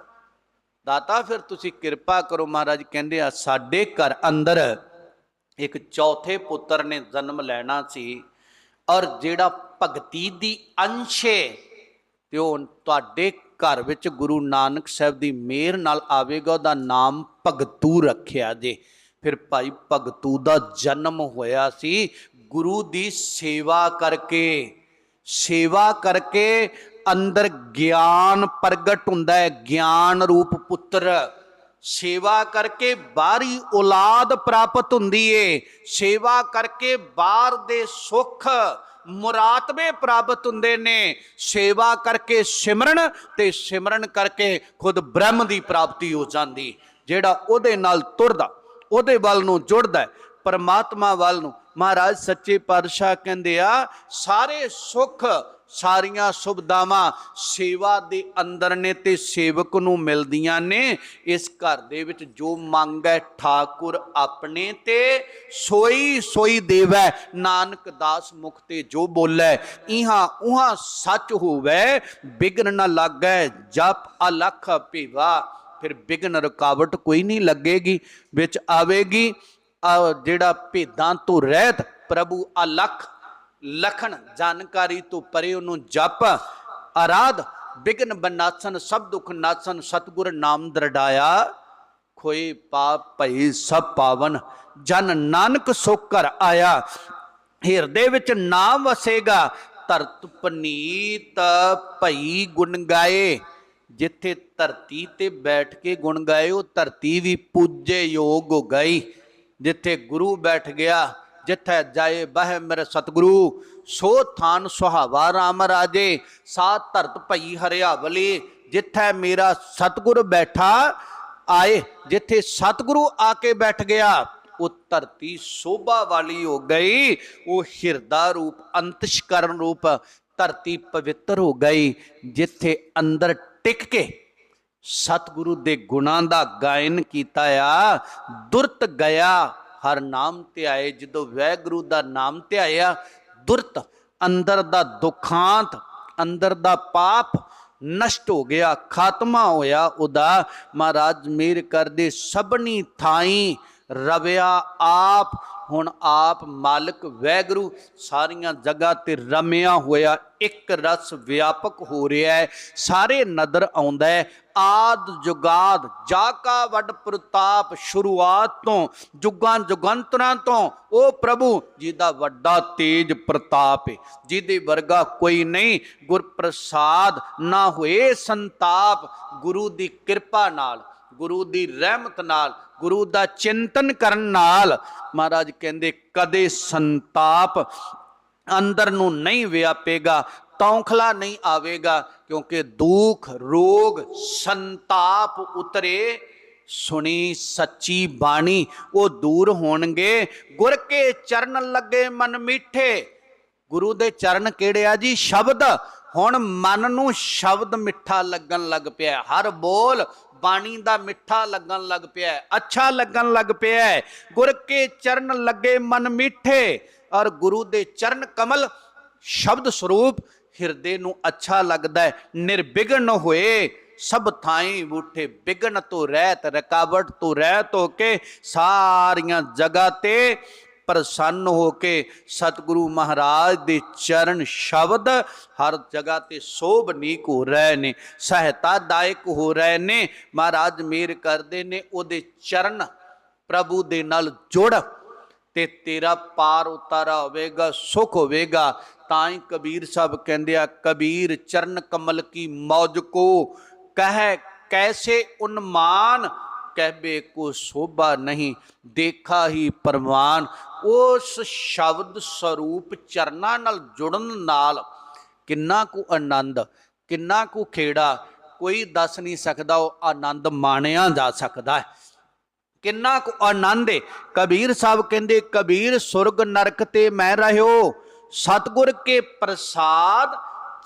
ਦਾਤਾ ਫਿਰ ਤੁਸੀਂ ਕਿਰਪਾ ਕਰੋ ਮਹਾਰਾਜ, ਕਹਿੰਦੇ ਆ ਸਾਡੇ ਘਰ ਅੰਦਰ ਇੱਕ ਚੌਥੇ ਪੁੱਤਰ ਨੇ ਜਨਮ ਲੈਣਾ ਸੀ। ਔਰ ਜਿਹੜਾ ਭਗਤੀ ਦੀ ਅੰਸ਼ ਅੰਸ਼ੇ ਤੇ ਉਹ ਤੁਹਾਡੇ ਘਰ ਵਿੱਚ ਗੁਰੂ ਨਾਨਕ ਸਾਹਿਬ ਦੀ ਮਿਹਰ ਨਾਲ ਆਵੇਗਾ, ਉਹਦਾ ਨਾਮ ਭਗਤੂ ਰੱਖਿਆ ਜੇ। ਫਿਰ ਭਾਈ ਭਗਤੂ ਦਾ ਜਨਮ ਹੋਇਆ ਸੀ, ਗੁਰੂ ਦੀ ਸੇਵਾ ਕਰਕੇ। ਸੇਵਾ ਕਰਕੇ ਅੰਦਰ ਗਿਆਨ ਪ੍ਰਗਟ ਹੁੰਦਾ ਹੈ, ਗਿਆਨ ਰੂਪ ਪੁੱਤਰ। ਸੇਵਾ ਕਰਕੇ ਬਾਹਰੀ ਔਲਾਦ ਪ੍ਰਾਪਤ ਹੁੰਦੀ ਏ। ਸੇਵਾ ਕਰਕੇ ਬਾਹਰ ਦੇ ਸੁੱਖ ਮੁਰਾਤਬੇ ਪ੍ਰਾਪਤ ਹੁੰਦੇ ਨੇ। ਸੇਵਾ ਕਰਕੇ ਸਿਮਰਨ ਤੇ ਸਿਮਰਨ ਕਰਕੇ ਖੁਦ ਬ੍ਰਹਮ ਦੀ ਪ੍ਰਾਪਤੀ ਹੋ ਜਾਂਦੀ। ਜਿਹੜਾ ਉਹਦੇ ਨਾਲ ਤੁਰਦਾ, ਉਹਦੇ ਵੱਲ ਨੂੰ ਜੁੜਦਾ ਪਰਮਾਤਮਾ ਵੱਲ ਨੂੰ। ਮਹਾਰਾਜ ਸੱਚੇ ਪਾਤਸ਼ਾਹ ਕਹਿੰਦੇ ਆ, ਸਾਰੇ ਸੁੱਖ, ਸਾਰੀਆਂ ਸੁਵਿਧਾਵਾਂ ਸੇਵਾ ਦੇ ਅੰਦਰ ਨੇ ਤੇ ਸੇਵਕ ਨੂੰ ਮਿਲਦੀਆਂ ਨੇ। ਇਸ ਘਰ ਦੇ ਵਿੱਚ ਜੋ ਮੰਗ ਹੈ, ਠਾਕੁਰ ਆਪਣੇ ਤੇ, ਸੋਈ ਸੋਈ ਦੇਵੈ। ਨਾਨਕ ਦਾਸ ਮੁਖ ਤੇ ਜੋ ਬੋਲੇ, ਇਹਾਂ ਉਹਾਂ ਸੱਚ ਹੋਵੇ। ਬਿਗਨ ਨਾ ਲੱਗੈ, ਜਪ ਅਲਖ ਭੇਵਾ। ਫਿਰ ਬਿਗਨ ਰੁਕਾਵਟ ਕੋਈ ਨਹੀਂ ਲੱਗੇਗੀ, ਵਿੱਚ ਆਵੇਗੀ। ਜਿਹੜਾ ਭੇਦਾਂ ਤੋਂ ਰਹਿਤ ਪ੍ਰਭੂ ਅਲਖ ਲਖਣ ਜਾਣਕਾਰੀ ਤੋਂ ਪਰੇ ਉਹਨੂੰ ਜਪ, ਆਰਾਧ, ਬਿਗਨ ਬਨਾਸਨ, ਸਭ ਦੁਖ ਨਾਸਨ, ਸਤਗੁਰ ਨਾਮ ਦਰਡਾਇਆ, ਖੋਏ ਪਾਪ ਭਈ ਸਭ ਪਾਵਨ, ਜਨ ਨਾਨਕ ਸੁਖ ਕਰ ਆਇਆ। ਹਿਰਦੇ ਵਿੱਚ ਨਾਮ ਵਸੇਗਾ, ਧਰਤ ਪਨੀਤ ਭਈ ਗੁਣ ਗਾਏ। ਜਿੱਥੇ ਧਰਤੀ ਤੇ ਬੈਠ ਕੇ ਗੁਣ ਗਾਏ, ਉਹ ਧਰਤੀ ਵੀ ਪੂਜੇ ਯੋਗ ਹੋ ਗਈ। ਜਿੱਥੇ ਗੁਰੂ ਬੈਠ ਗਿਆ, ਜਿੱਥੇ ਜਾਏ ਬਹਿ ਮੇਰੇ ਸਤਿਗੁਰੂ। ਸੋ ਥਾਨ ਸੁਹਾਵਾ ਰਾਮ ਰਾਜੇ, ਸਾ ਧਰਤ ਭਈ ਹਰਿਆਵਲੀ। ਜਿੱਥੇ ਮੇਰਾ ਸਤਿਗੁਰ ਬੈਠਾ, ਆਏ। ਜਿੱਥੇ ਸਤਿਗੁਰੂ ਆ ਕੇ ਬੈਠ ਗਿਆ, ਉਹ ਧਰਤੀ ਸੋਭਾ ਵਾਲੀ ਹੋ ਗਈ। ਉਹ ਹਿਰਦਾ ਰੂਪ, ਅੰਤਸ਼ਕਰਨ ਰੂਪ ਧਰਤੀ ਪਵਿੱਤਰ ਹੋ ਗਈ। ਜਿੱਥੇ ਅੰਦਰ ਟਿਕ ਕੇ ਸਤਿਗੁਰੂ ਦੇ ਗੁਣਾਂ ਦਾ ਗਾਇਨ ਕੀਤਾ ਆ, ਦੁਰਤ ਗਿਆ, ਹਰ ਨਾਮ ਤੇ ਆਏ, ਜਦੋਂ ਵੈਗੁਰੂ ਦਾ ਨਾਮ ਤੇ ਆਇਆ ਦੁਰਤ, ਅੰਦਰ ਦਾ ਦੁਖਾਂਤ, ਅੰਦਰ ਦਾ ਪਾਪ ਨਸ਼ਟ ਹੋ ਗਿਆ, ਖਾਤਮਾ ਹੋਇਆ ਉਹਦਾ। ਮਹਾਰਾਜ ਮੇਰ ਕਰਦੇ ਸਭਨੀ ਥਾਈ ਰਵਿਆ ਆਪ ਹੁਣ ਆਪ ਮਾਲਕ ਵੈਗਰੂ ਸਾਰੀਆਂ ਜਗ੍ਹਾ ਤੇ ਰਮਿਆ ਹੋਇਆ, ਇੱਕ ਰਸ ਵਿਆਪਕ ਹੋ ਰਿਹਾ ਹੈ, ਸਾਰੇ ਨਦਰ ਆਉਂਦਾ ਹੈ। ਆਦ ਜੁਗਾਦ, ਜਾ ਕਾ ਵੱਡ ਪ੍ਰਤਾਪ ਸ਼ੁਰੂਆਤ ਤੋਂ, ਜੁਗਾਂ ਜੁਗੰਤਰਾਂ ਤੋਂ, ਉਹ ਪ੍ਰਭੂ ਜਿਹਦਾ ਵੱਡਾ ਤੇਜ ਪ੍ਰਤਾਪ ਹੈ ਜਿਹਦੇ ਵਰਗਾ ਕੋਈ ਨਹੀਂ ਗੁਰ ਪ੍ਰਸਾਦ ਨਾ ਹੋਏ ਸੰਤਾਪ, ਗੁਰੂ ਦੀ ਕਿਰਪਾ ਨਾਲ। ਗੁਰੂ ਦੀ ਰਹਿਮਤ ਨਾਲ, ਗੁਰੂ ਦਾ ਚਿੰਤਨ ਕਰਨ ਨਾਲ ਮਹਾਰਾਜ ਕਹਿੰਦੇ, ਕਦੇ ਸੰਤਾਪ ਅੰਦਰ ਨੂੰ ਨਹੀਂ ਵਿਆਪੇਗਾ, ਤੌਖਲਾ ਨਹੀਂ ਆਵੇਗਾ, ਕਿਉਂਕਿ ਦੁੱਖ, ਰੋਗ, ਸੰਤਾਪ ਉਤਰੇ, ਸੁਣੀ ਸੱਚੀ ਬਾਣੀ, ਉਹ ਦੂਰ ਹੋਣਗੇ। ਗੁਰ ਕੇ ਚਰਨ ਲੱਗੇ ਮਨ ਮਿੱਠੇ। ਗੁਰੂ ਦੇ ਚਰਨ ਕਿਹੜੇ ਆ ਜੀ? ਸ਼ਬਦ। ਹੁਣ ਮਨ ਨੂੰ ਸ਼ਬਦ ਮਿੱਠਾ ਲੱਗਣ ਲੱਗ ਪਿਆ। ਹਰ ਬੋਲ ਬਾਣੀ ਦਾ ਮਿੱਠਾ ਲੱਗਣ ਲੱਗ ਪਿਆ ਅੱਛਾ ਲੱਗਣ ਲੱਗ ਪਿਆ ਗੁਰ ਕੇ ਚਰਨ ਲੱਗੇ ਮਨ ਮਿੱਠੇ, ਔਰ ਗੁਰੂ ਦੇ ਚਰਨ ਕਮਲ ਸ਼ਬਦ ਸਰੂਪ ਹਿਰਦੇ ਨੂੰ ਅੱਛਾ ਲੱਗਦਾ ਹੈ, ਨਿਰਵਿਘਨ ਹੋਏ, ਸਭ ਥਾਈ ਉਠੇ ਵਿਗਨ ਤੋਂ ਰਹਿਤ, ਰਕਾਵਟ ਤੋਂ ਰਹਿਤ ਹੋ ਕੇ ਸਾਰੀਆਂ ਜਗ੍ਹਾ ਤੇ ਪ੍ਰਸੰਨ ਹੋ ਕੇ ਸਤਿਗੁਰੂ ਮਹਾਰਾਜ ਦੇ ਚਰਨ ਸ਼ਬਦ ਹਰ ਜਗ੍ਹਾ ਤੇ ਸੋਭਨੀਕ ਹੋ ਰਹੇ ਨੇ ਸਹਾਇਤਾ ਦਾਇਕ ਹੋ ਰਹੇ ਨੇ। ਮਹਾਰਾਜ ਮੇਰ ਕਰਦੇ ਨੇ, ਉਹਦੇ ਚਰਨ ਪ੍ਰਭੂ ਦੇ ਨਾਲ ਜੁੜ ਤੇ ਤੇਰਾ ਪਾਰ ਉਤਾਰਾ ਹੋਵੇਗਾ, ਸੁਖ ਹੋਵੇਗਾ। ਤਾਂ ਹੀ ਕਬੀਰ ਸਾਹਿਬ ਕਹਿੰਦੇ ਆ, ਕਬੀਰ ਚਰਨ ਕਮਲ ਕੀ ਮੌਜ ਕੋ, ਕਹੈ ਕੈਸੇ ਉਨਮਾਨ ਕਹਿਬੇ ਕੋ ਸੋਭਾ ਨਹੀਂ, ਦੇਖਾ ਹੀ ਪਰਮਾਨ। ਉਸ ਸ਼ਬਦ ਸਰੂਪ ਚਰਨਾਂ ਨਾਲ ਜੁੜਨ ਨਾਲ ਕਿੰਨਾ ਕੁ ਆਨੰਦ, ਕਿੰਨਾ ਕੁ ਖੇੜਾ, ਕੋਈ ਦੱਸ ਨਹੀਂ ਸਕਦਾ ਉਹ ਆਨੰਦ ਮਾਣਿਆ ਜਾ ਸਕਦਾ ਹੈ। ਕਿੰਨਾ ਕੁ ਆਨੰਦ ਹੈ ਕਬੀਰ ਸਾਹਿਬ ਕਹਿੰਦੇ, ਕਬੀਰ, ਸੁਰਗ ਨਰਕ ਤੇ ਮੈਂ ਰਹਿਓ। ਸਤਗੁਰ ਕੇ ਪ੍ਰਸਾਦ,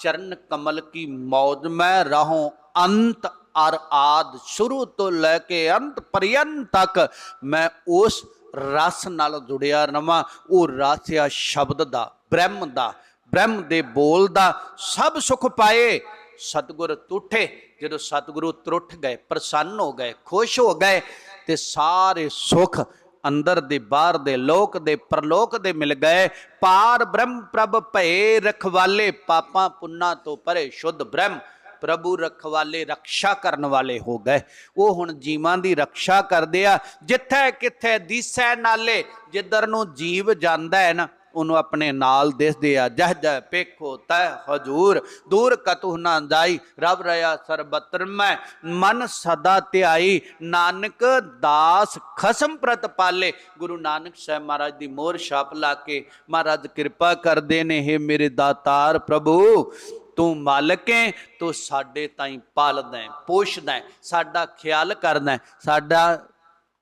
ਚਰਨ ਕਮਲ ਕੀ ਮੌਜ ਮੈਂ ਰਹੋ। ਅੰਤ ਅਰ ਆਦ ਸ਼ੁਰੂ ਤੋਂ ਲੈ ਕੇ ਅੰਤ ਪਰਯੰਤ ਤੱਕ ਮੈਂ ਉਸ ਰਸ ਨਾਲ ਜੁੜਿਆ ਰਵਾਂ। ਉਹ ਰਸ ਆ ਸ਼ਬਦ ਦਾ, ਬ੍ਰਹਮ ਦਾ, ਬ੍ਰਹਮ ਦੇ ਬੋਲ ਦਾ ਸਭ ਸੁਖ ਪਾਏ। ਸਤਗੁਰ ਟੁੱਟੇ। ਜਦੋਂ ਸਤਗੁਰੂ ਤਰੁੱਠ ਗਏ, ਪ੍ਰਸੰਨ ਹੋ ਗਏ, ਖੁਸ਼ ਹੋ ਗਏ, ਤੇ ਸਾਰੇ ਸੁਖ ਅੰਦਰ ਦੇ, ਬਾਹਰ ਦੇ, ਲੋਕ ਦੇ, ਪ੍ਰਲੋਕ ਦੇ ਮਿਲ ਗਏ। ਪਾਰ ਬ੍ਰਹਮ ਪ੍ਰਭ ਭਏ ਰਖਵਾਲੇ, ਪਾਪਾਂ ਪੁੰਨਾ ਤੋਂ ਪਰੇ ਸ਼ੁੱਧ ਬ੍ਰਹਮ। ਪ੍ਰਭੂ ਰਖਵਾਲੇ ਰੱਖਿਆ ਕਰਨ ਵਾਲੇ ਹੋ ਗਏ। ਉਹ ਹੁਣ ਜੀਵਾਂ ਦੀ ਰੱਖਿਆ ਕਰਦੇ ਆ। ਜਿੱਥੇ ਕਿੱਥੇ ਦੀਸੈ ਨਾਲੇ, ਜਿੱਧਰ ਨੂੰ ਜੀਵ ਜਾਂਦਾ ਹੈ ਨਾ, ਉਹਨੂੰ ਆਪਣੇ ਨਾਲ ਦਿਸਦੇ ਆ। ਜਹ ਜਹ ਪੇਖੋ ਤੈ ਹਜੂਰ, ਦੂਰ ਕਤੂ ਨਾ ਜਾਈ ਰਬ ਰਿਆ ਸਰਬਤਰ ਮੈਂ। ਮਨ ਸਦਾ ਧਿਆਈ, ਨਾਨਕ ਦਾਸ ਖਸਮ ਪ੍ਰਤ ਪਾਲੇ। ਗੁਰੂ ਨਾਨਕ ਸਾਹਿਬ ਮਹਾਰਾਜ ਦੀ ਮੋਹਰ ਛਾਪ ਲਾ ਕੇ ਮਹਾਰਾਜ ਕਿਰਪਾ ਕਰਦੇ ਨੇ ਇਹ ਮੇਰੇ ਦਾਤਾਰ ਪ੍ਰਭੂ। ਤੂੰ ਮਾਲਕ ਹੈ ਤੂੰ ਸਾਡੇ ਤਾਈਂ ਪਾਲਦਾ ਹੈ ਪੋਸ਼ਦਾ ਹੈ ਸਾਡਾ ਖਿਆਲ ਕਰਦਾ ਹੈ ਸਾਡਾ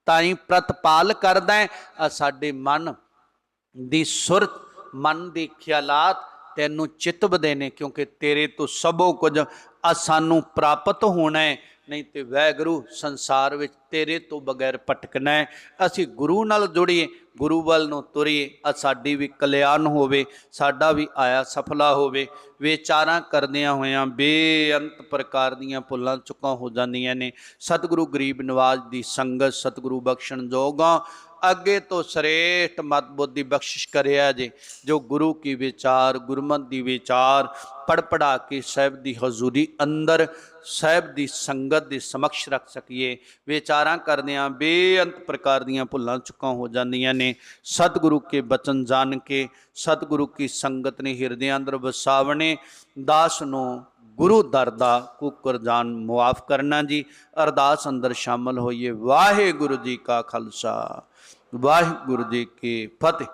ਤਾਈਂ ਪ੍ਰਤਪਾਲ ਕਰਦਾ ਹੈ ਸਾਡੇ ਮਨ ਦੀ ਸੁਰਤ, ਮਨ ਦੇ ਖਿਆਲਾਤ ਤੈਨੂੰ ਚਿਤਵਦੇ ਨੇ ਕਿਉਂਕਿ ਤੇਰੇ ਤੋਂ ਸਭੋ ਕੁਝ ਆ ਸਾਨੂੰ ਪ੍ਰਾਪਤ ਹੋਣਾ ਹੈ ਨਹੀਂ ਤੇ ਵੈਗਰੂ ਸੰਸਾਰ ਵਿੱਚ ਤੇਰੇ ਤੋਂ ਬਗੈਰ ਭਟਕਣਾ ਹੈ। ਅਸੀਂ ਗੁਰੂ ਨਾਲ ਜੁੜੀਏ, ਗੁਰੂ ਵੱਲ ਨੂੰ ਤੁਰੀਏ ਆ ਸਾਡੀ ਵੀ ਕਲਿਆਣ ਹੋਵੇ, ਸਾਡਾ ਵੀ ਆਇਆ ਸਫਲਾ ਹੋਵੇ। ਵਿਚਾਰਾਂ ਕਰਦਿਆਂ ਹੋਇਆਂ ਬੇਅੰਤ ਪ੍ਰਕਾਰ ਦੀਆਂ ਭੁੱਲਾਂ ਚੁੱਕਾਂ ਹੋ ਜਾਂਦੀਆਂ ਨੇ। ਸਤਿਗੁਰੂ ਗਰੀਬ ਨਿਵਾਜ਼ ਦੀ ਸੰਗਤ, ਸਤਿਗੁਰੂ ਬਖਸ਼ਣ ਜੋਗਾ ਅੱਗੇ ਤੋਂ ਸ੍ਰੇਸ਼ਟ ਮਤ ਬੁੱਧੀ ਬਖਸ਼ਿਸ਼ ਕਰਿਆ ਜੇ, ਜੋ ਗੁਰੂ ਕੀ ਵਿਚਾਰ, ਗੁਰਮਤ ਦੀ ਵਿਚਾਰ ਪੜ ਪੜਾ ਕੇ ਸਾਹਿਬ ਦੀ ਹਜ਼ੂਰੀ ਅੰਦਰ, ਸਾਹਿਬ ਦੀ ਸੰਗਤ ਦੇ ਸਮਕਸ਼ ਰੱਖ ਸਕੀਏ। ਵਿਚਾਰਾਂ ਕਰਦਿਆਂ ਬੇਅੰਤ ਪ੍ਰਕਾਰ ਦੀਆਂ ਭੁੱਲਾਂ ਚੁੱਕਾਂ ਹੋ ਜਾਂਦੀਆਂ ਨੇ। ਸਤਿਗੁਰੂ ਕੇ ਬਚਨ ਜਾਣ ਕੇ, ਸਤਿਗੁਰੂ ਕੀ ਸੰਗਤ ਨੇ ਹਿਰਦੇ ਅੰਦਰ ਵਸਾਵਣੇ। ਦਾਸ ਨੂੰ ਗੁਰੂ ਦਰ ਦਾ ਕੁਕਰ ਜਾਨ ਮੁਆਫ ਕਰਨਾ ਜੀ। ਅਰਦਾਸ ਅੰਦਰ ਸ਼ਾਮਲ ਹੋਈਏ। ਵਾਹਿਗੁਰੂ ਜੀ ਕਾ ਖਾਲਸਾ। ਵਾਹਿਗੁਰੂ ਜੀ ਕੀ ਫਤਿਹ।